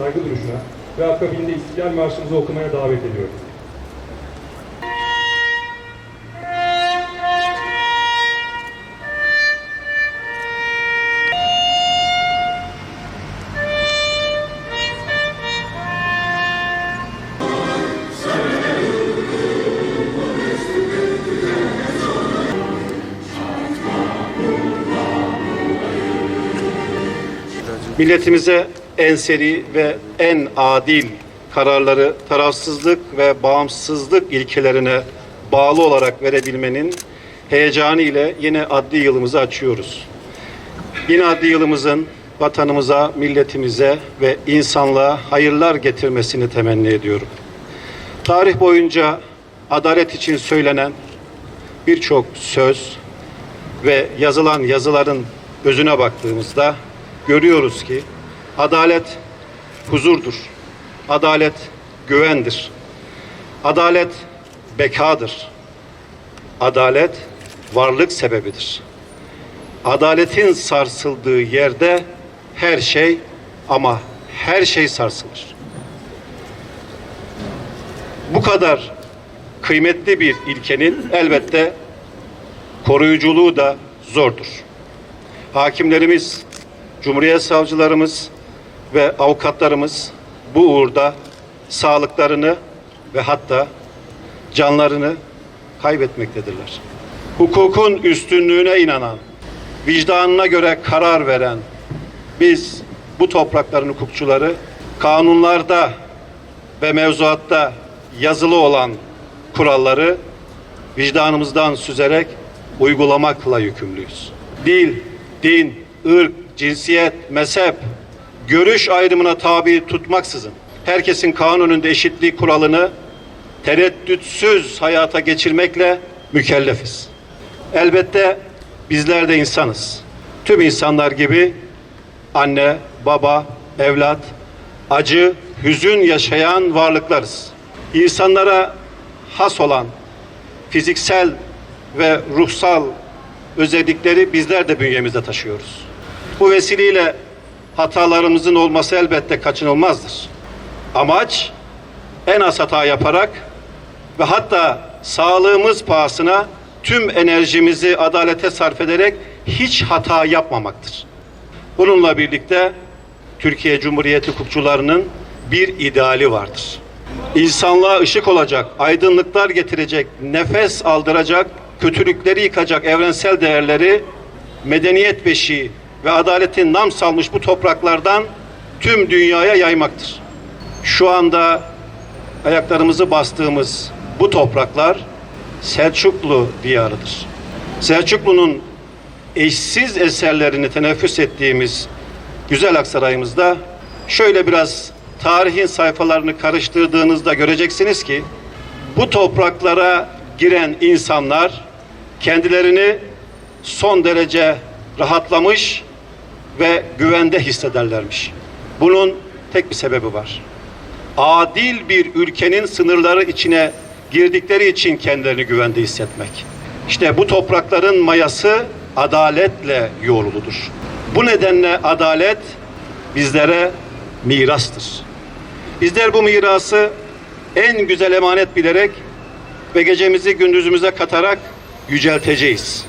saygı duruşuna ve akabinde İstiklal Marşımızı okumaya davet ediyorum. Milletimize en seri ve en adil kararları tarafsızlık ve bağımsızlık ilkelerine bağlı olarak verebilmenin heyecanı ile yine adli yılımızı açıyoruz. Yine adli yılımızın vatanımıza, milletimize ve insanlığa hayırlar getirmesini temenni ediyorum. Tarih boyunca adalet için söylenen birçok söz ve yazılan yazıların özüne baktığımızda görüyoruz ki adalet huzurdur. Adalet güvendir. Adalet bekadır. Adalet varlık sebebidir. Adaletin sarsıldığı yerde her şey ama her şey sarsılır. Bu kadar kıymetli bir ilkenin elbette koruyuculuğu da zordur. Hakimlerimiz, Cumhuriyet savcılarımız ve avukatlarımız bu uğurda sağlıklarını ve hatta canlarını kaybetmektedirler. Hukukun üstünlüğüne inanan, vicdanına göre karar veren biz bu toprakların hukukçuları kanunlarda ve mevzuatta yazılı olan kuralları vicdanımızdan süzerek uygulamakla yükümlüyüz. Dil, din, ırk, cinsiyet, mezhep, görüş ayrımına tabi tutmaksızın herkesin kanun önünde eşitliği kuralını tereddütsüz hayata geçirmekle mükellefiz. Elbette bizler de insanız. Tüm insanlar gibi anne, baba, evlat, acı, hüzün yaşayan varlıklarız. İnsanlara has olan fiziksel ve ruhsal özellikleri bizler de bünyemizde taşıyoruz. Bu vesileyle hatalarımızın olması elbette kaçınılmazdır. Amaç en az hata yaparak ve hatta sağlığımız pahasına tüm enerjimizi adalete sarf ederek hiç hata yapmamaktır. Bununla birlikte Türkiye Cumhuriyeti hukukçularının bir ideali vardır. İnsanlığa ışık olacak, aydınlıklar getirecek, nefes aldıracak, kötülükleri yıkacak evrensel değerleri medeniyet beşiği ve adaletin nam salmış bu topraklardan tüm dünyaya yaymaktır. Şu anda ayaklarımızı bastığımız bu topraklar Selçuklu diyarıdır. Selçuklu'nun eşsiz eserlerini teneffüs ettiğimiz güzel Aksaray'ımızda şöyle biraz tarihin sayfalarını karıştırdığınızda göreceksiniz ki bu topraklara giren insanlar kendilerini son derece rahatlamış ve güvende hissederlermiş. Bunun tek bir sebebi var. Adil bir ülkenin sınırları içine girdikleri için kendilerini güvende hissetmek. İşte bu toprakların mayası adaletle yoğruludur. Bu nedenle adalet bizlere mirastır. Bizler bu mirası en güzel emanet bilerek ve gecemizi gündüzümüze katarak yücelteceğiz.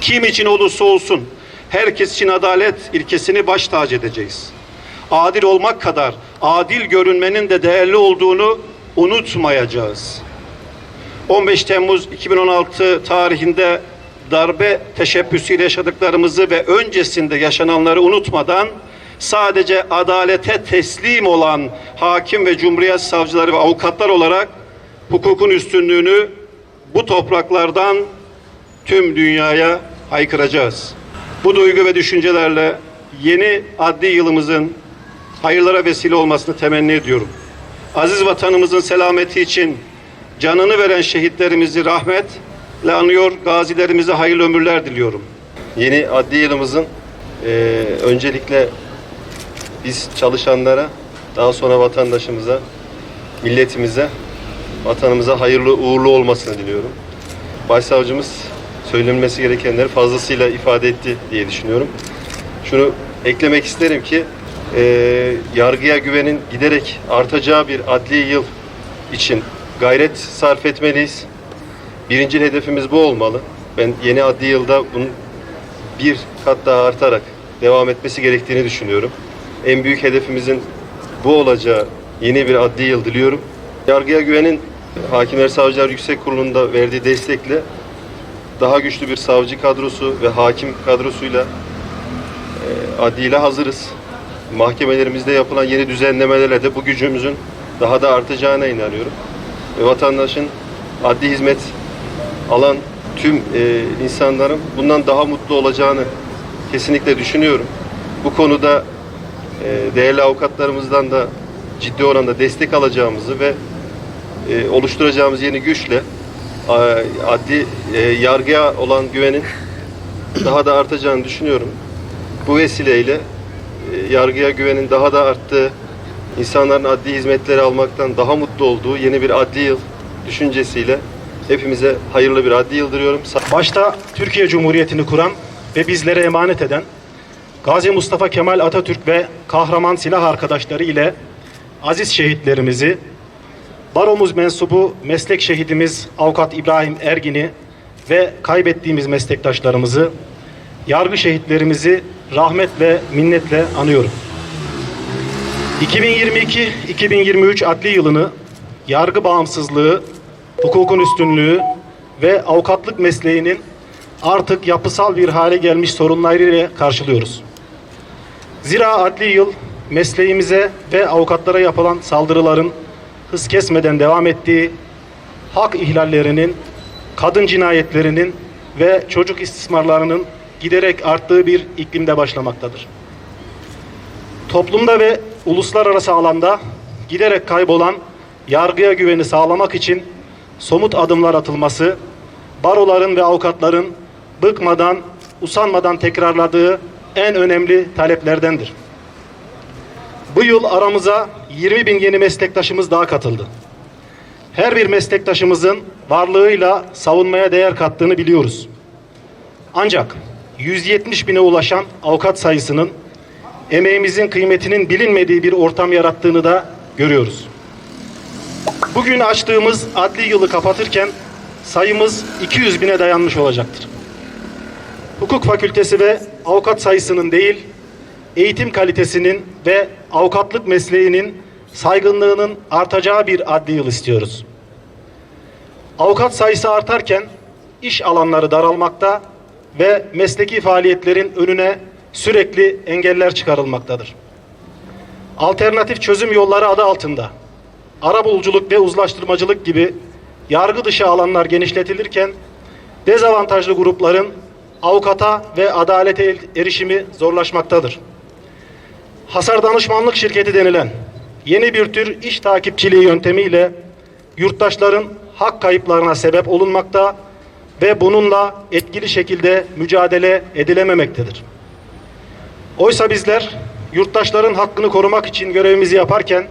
Kim için olursa olsun herkes için adalet ilkesini baş tacı edeceğiz. Adil olmak kadar adil görünmenin de değerli olduğunu unutmayacağız. 15 Temmuz 2016 tarihinde darbe teşebbüsüyle yaşadıklarımızı ve öncesinde yaşananları unutmadan sadece adalete teslim olan hakim ve cumhuriyet savcıları ve avukatlar olarak hukukun üstünlüğünü bu topraklardan tüm dünyaya haykıracağız. Bu duygu ve düşüncelerle yeni adli yılımızın hayırlara vesile olmasını temenni ediyorum. Aziz vatanımızın selameti için canını veren şehitlerimizi rahmetle anıyor, gazilerimize hayırlı ömürler diliyorum. Yeni adli yılımızın eee, öncelikle biz çalışanlara, daha sonra vatandaşımıza, milletimize, vatanımıza hayırlı uğurlu olmasını diliyorum. Başsavcımız söylenmesi gerekenleri fazlasıyla ifade etti diye düşünüyorum. Şunu eklemek isterim ki e, yargıya güvenin giderek artacağı bir adli yıl için gayret sarf etmeliyiz. Birinci hedefimiz bu olmalı. Ben yeni adli yılda bunun bir kat daha artarak devam etmesi gerektiğini düşünüyorum. En büyük hedefimizin bu olacağı yeni bir adli yıl diliyorum. Yargıya güvenin Hakimler Savcılar Yüksek Kurulu'nda verdiği destekle daha güçlü bir savcı kadrosu ve hakim kadrosuyla e, adliyle hazırız. Mahkemelerimizde yapılan yeni düzenlemelerle de bu gücümüzün daha da artacağına inanıyorum. Ve vatandaşın adli hizmet alan tüm e, insanların bundan daha mutlu olacağını kesinlikle düşünüyorum. Bu konuda e, değerli avukatlarımızdan da ciddi oranda destek alacağımızı ve e, oluşturacağımız yeni güçle adli e, yargıya olan güvenin daha da artacağını düşünüyorum. Bu vesileyle e, yargıya güvenin daha da arttığı, insanların adli hizmetleri almaktan daha mutlu olduğu yeni bir adli yıl düşüncesiyle hepimize hayırlı bir adli yıl diliyorum. Başta Türkiye Cumhuriyeti'ni kuran ve bizlere emanet eden Gazi Mustafa Kemal Atatürk ve kahraman silah arkadaşları ile aziz şehitlerimizi, baromuz mensubu meslek şehidimiz Avukat İbrahim Ergin'i ve kaybettiğimiz meslektaşlarımızı, yargı şehitlerimizi rahmet ve minnetle anıyorum. 2022-2023 adli yılını yargı bağımsızlığı, hukukun üstünlüğü ve avukatlık mesleğinin artık yapısal bir hale gelmiş sorunlarıyla karşılıyoruz. Zira adli yıl mesleğimize ve avukatlara yapılan saldırıların hız kesmeden devam ettiği, hak ihlallerinin, kadın cinayetlerinin ve çocuk istismarlarının giderek arttığı bir iklimde başlamaktadır. Toplumda ve uluslararası alanda giderek kaybolan yargıya güveni sağlamak için somut adımlar atılması, baroların ve avukatların bıkmadan, usanmadan tekrarladığı en önemli taleplerdendir. Bu yıl aramıza 20 bin yeni meslektaşımız daha katıldı. Her bir meslektaşımızın varlığıyla savunmaya değer kattığını biliyoruz. Ancak 170 bine ulaşan avukat sayısının emeğimizin kıymetinin bilinmediği bir ortam yarattığını da görüyoruz. Bugün açtığımız adli yılı kapatırken sayımız 200 bine dayanmış olacaktır. Hukuk fakültesi ve avukat sayısının değil, eğitim kalitesinin ve avukatlık mesleğinin saygınlığının artacağı bir adli yıl istiyoruz. Avukat sayısı artarken iş alanları daralmakta ve mesleki faaliyetlerin önüne sürekli engeller çıkarılmaktadır. Alternatif çözüm yolları adı altında arabuluculuk ve uzlaştırmacılık gibi yargı dışı alanlar genişletilirken dezavantajlı grupların avukata ve adalete erişimi zorlaşmaktadır. Hasar danışmanlık şirketi denilen yeni bir tür iş takipçiliği yöntemiyle yurttaşların hak kayıplarına sebep olunmakta ve bununla etkili şekilde mücadele edilememektedir. Oysa bizler yurttaşların hakkını korumak için görevimizi yaparken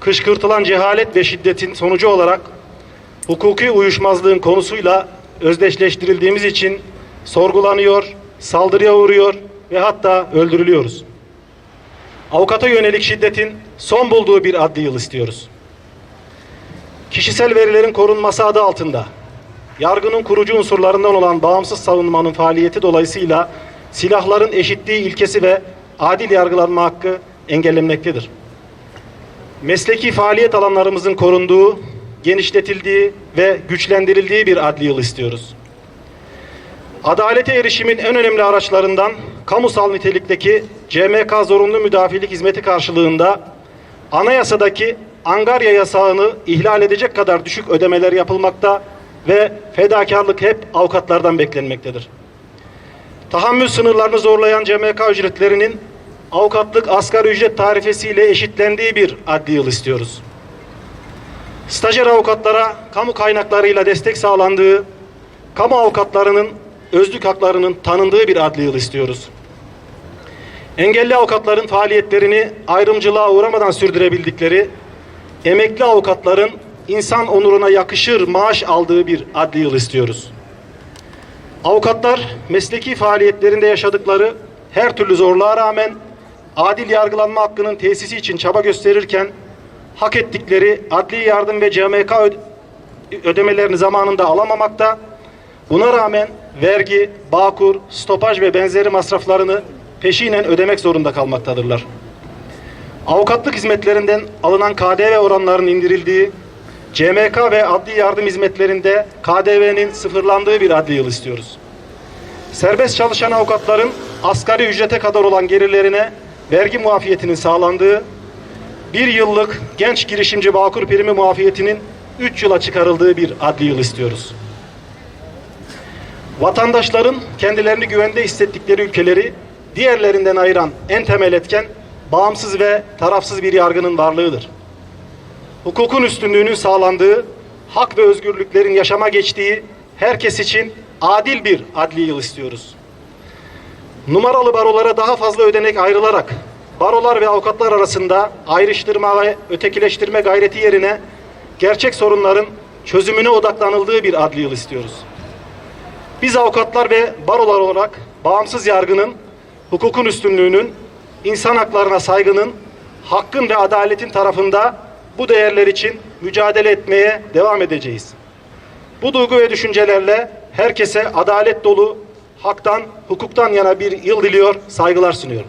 kışkırtılan cehalet ve şiddetin sonucu olarak hukuki uyuşmazlığın konusuyla özdeşleştirildiğimiz için sorgulanıyor, saldırıya uğruyor ve hatta öldürülüyoruz. Avukata yönelik şiddetin son bulduğu bir adli yıl istiyoruz. Kişisel verilerin korunması adı altında yargının kurucu unsurlarından olan bağımsız savunmanın faaliyeti dolayısıyla silahların eşitliği ilkesi ve adil yargılanma hakkı engellenmektedir. Mesleki faaliyet alanlarımızın korunduğu, genişletildiği ve güçlendirildiği bir adli yıl istiyoruz. Adalete erişimin en önemli araçlarından kamusal nitelikteki CMK zorunlu müdafilik hizmeti karşılığında anayasadaki Angarya yasağını ihlal edecek kadar düşük ödemeler yapılmakta ve fedakarlık hep avukatlardan beklenmektedir. Tahammül sınırlarını zorlayan CMK ücretlerinin avukatlık asgari ücret tarifesiyle eşitlendiği bir adli yıl istiyoruz. Stajyer avukatlara kamu kaynaklarıyla destek sağlandığı, kamu avukatlarının özlük haklarının tanındığı bir adli yıl istiyoruz. Engelli avukatların faaliyetlerini ayrımcılığa uğramadan sürdürebildikleri, emekli avukatların insan onuruna yakışır maaş aldığı bir adli yıl istiyoruz. Avukatlar mesleki faaliyetlerinde yaşadıkları her türlü zorluğa rağmen adil yargılanma hakkının tesisi için çaba gösterirken hak ettikleri adli yardım ve CMK öd- ödemelerini zamanında alamamakta, buna rağmen vergi, bağkur, stopaj ve benzeri masraflarını peşinen ödemek zorunda kalmaktadırlar. Avukatlık hizmetlerinden alınan KDV oranlarının indirildiği, CMK ve adli yardım hizmetlerinde KDV'nin sıfırlandığı bir adli yıl istiyoruz. Serbest çalışan avukatların asgari ücrete kadar olan gelirlerine vergi muafiyetinin sağlandığı, bir yıllık genç girişimci Bağkur primi muafiyetinin 3 yıla çıkarıldığı bir adli yıl istiyoruz. Vatandaşların kendilerini güvende hissettikleri ülkeleri diğerlerinden ayıran en temel etken bağımsız ve tarafsız bir yargının varlığıdır. Hukukun üstünlüğünün sağlandığı, hak ve özgürlüklerin yaşama geçtiği herkes için adil bir adli yıl istiyoruz. Numaralı barolara daha fazla ödenek ayrılarak barolar ve avukatlar arasında ayrıştırma ve ötekileştirme gayreti yerine gerçek sorunların çözümüne odaklanıldığı bir adli yıl istiyoruz. Biz avukatlar ve barolar olarak bağımsız yargının, hukukun üstünlüğünün, insan haklarına saygının, hakkın ve adaletin tarafında bu değerler için mücadele etmeye devam edeceğiz. Bu duygu ve düşüncelerle herkese adalet dolu, haktan, hukuktan yana bir yıl diliyor, saygılar sunuyorum.